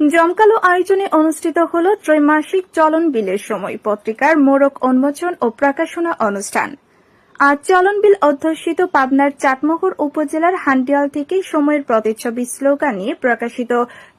জমকালো আয়োজনে অনুষ্ঠিত হল ত্রৈমাসিক চলন বিলের সময় পত্রিকার মোড়ক উন্মোচন ও প্রকাশনা অনুষ্ঠান। আজ চলন বিল অধ্যুষিত পাবনার চাটমোহর উপজেলার হান্ডিয়াল থেকে সময়ের প্রতিচ্ছবি স্লোগান নিয়ে প্রকাশিত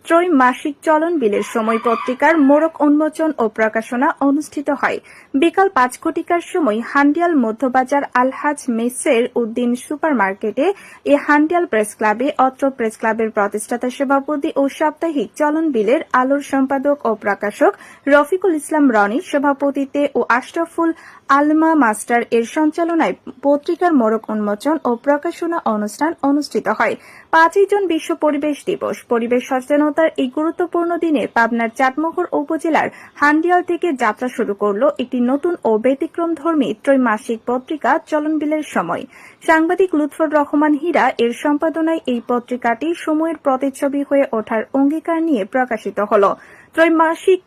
ত্রৈমাসিক চলন বিলের সময় পত্রিকার মোড়ক উন্মোচন ও প্রকাশনা অনুষ্ঠিত হয়। বিকাল পাঁচ ঘটিকার সময় হান্ডিয়াল মধ্যবাজার আলহাজ মেসের উদ্দিন সুপার মার্কেটে এ হান্ডিয়াল প্রেস ক্লাবে, অত্র প্রেস ক্লাবের প্রতিষ্ঠাতা সভাপতি ও সাপ্তাহিক চলন বিলের আলোর সম্পাদক ও প্রকাশক রফিকুল ইসলাম রনির সভাপতিত্বে ও আশরাফুল আলমা মাস্টার এর সঞ্চালনায় পত্রিকার মোড়ক উন্মোচন ও প্রকাশনা অনুষ্ঠান অনুষ্ঠিত হয়। পাঁচই জুন বিশ্ব পরিবেশ দিবস। পরিবেশ সচেতনতার এই গুরুত্বপূর্ণ দিনে পাবনার চাটমোহর উপজেলার হান্ডিয়াল থেকে যাত্রা শুরু করল একটি নতুন ও ব্যতিক্রমধর্মী ত্রৈমাসিক পত্রিকা, চলন বিলের সময়। সাংবাদিক লুৎফর রহমান হীরা এর সম্পাদনায় এই পত্রিকাটি সময়ের প্রতিচ্ছবি হয়ে ওঠার অঙ্গীকার নিয়ে প্রকাশিত হল। ত্রৈমাসিক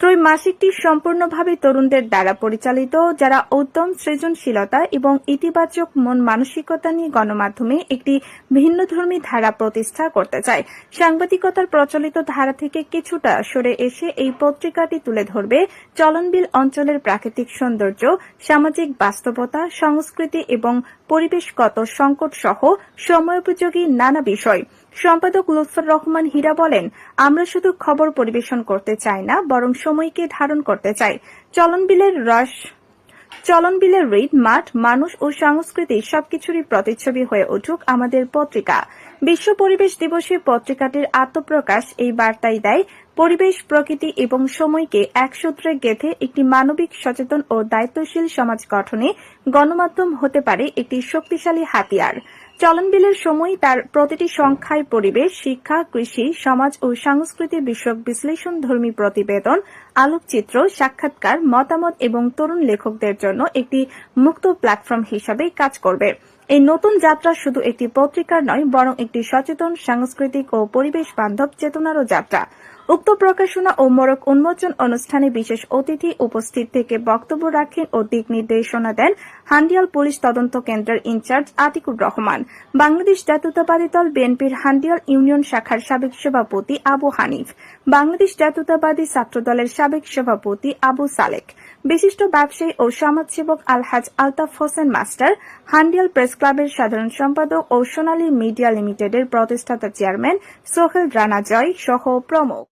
ত্রৈমাসিকটি সম্পূর্ণভাবে তরুণদের দ্বারা পরিচালিত, যারা উত্তম সৃজনশীলতা এবং ইতিবাচক মন মানসিকতা নিয়ে গণমাধ্যমে একটি ভিন্নধর্মী ধারা প্রতিষ্ঠা করতে চায়। সাংবাদিকতার প্রচলিত ধারা থেকে কিছুটা সরে এসে এই পত্রিকাটি তুলে ধরবে চলনবিল অঞ্চলের প্রাকৃতিক সৌন্দর্য, সামাজিক বাস্তবতা, সংস্কৃতি এবং পরিবেশগত সংকট সহ সময়োপযোগী নানা বিষয়। সম্পাদক লুৎফর রহমান হীরা বলেন, আমরা শুধু খবর পরিবেশন করতে চাই না, বরং সময়কে ধারণ করতে চাই। চলন বিলের রস, চলন বিলের রিড মাঠ, মানুষ ও সংস্কৃতি সবকিছুরই প্রতিচ্ছবি হয়ে উঠুক আমাদের পত্রিকা। বিশ্ব পরিবেশ দিবসে পত্রিকাটির আত্মপ্রকাশ এই বার্তাই দেয়, পরিবেশ, প্রকৃতি এবং সময়কে একসূত্রে গেঁথে একটি মানবিক সচেতন ও দায়িত্বশীল সমাজ গঠনে গণমাধ্যম হতে পারে একটি শক্তিশালী হাতিয়ার। চলন বিলের সময় তার প্রতিটি সংখ্যায় পরিবেশ, শিক্ষা, কৃষি, সমাজ ও সংস্কৃতি বিষয়ক বিশ্লেষণ, ধর্মী প্রতিবেদন, আলোকচিত্র, সাক্ষাৎকার, মতামত এবং তরুণ লেখকদের জন্য একটি মুক্ত প্ল্যাটফর্ম হিসাবে কাজ করবে। এই নতুন যাত্রা শুধু একটি পত্রিকার নয়, বরং একটি সচেতন, সাংস্কৃতিক ও পরিবেশ বান্ধব চেতনারও যাত্রা। উক্ত প্রকাশনা ও মোড়ক উন্মোচন অনুষ্ঠানে বিশেষ অতিথি উপস্থিত থেকে বক্তব্য রাখেন ও দিক নির্দেশনা দেন হান্ডিয়াল পুলিশ তদন্ত কেন্দ্রের ইনচার্জ আতিকুর রহমান। বাংলাদেশ জাতীয়তাবাদী দল বিএনপির হান্ডিয়াল ইউনিয়ন শাখার সাবেক সভাপতি আবু হানিফ, বাংলাদেশ জাতীয়তাবাদী ছাত্রদলের সাবেক সভাপতি আবু সালেক, বিশিষ্ট ব্যবসায়ী ও সমাজসেবক আলহাজ আলতাফ হোসেন মাস্টার, হান্ডিয়াল প্রেস ক্লাবের সাধারণ সম্পাদক ও সোনালী মিডিয়া লিমিটেডের প্রতিষ্ঠাতা চেয়ারম্যান সোহেল রানা জয় সহ প্রমুখ।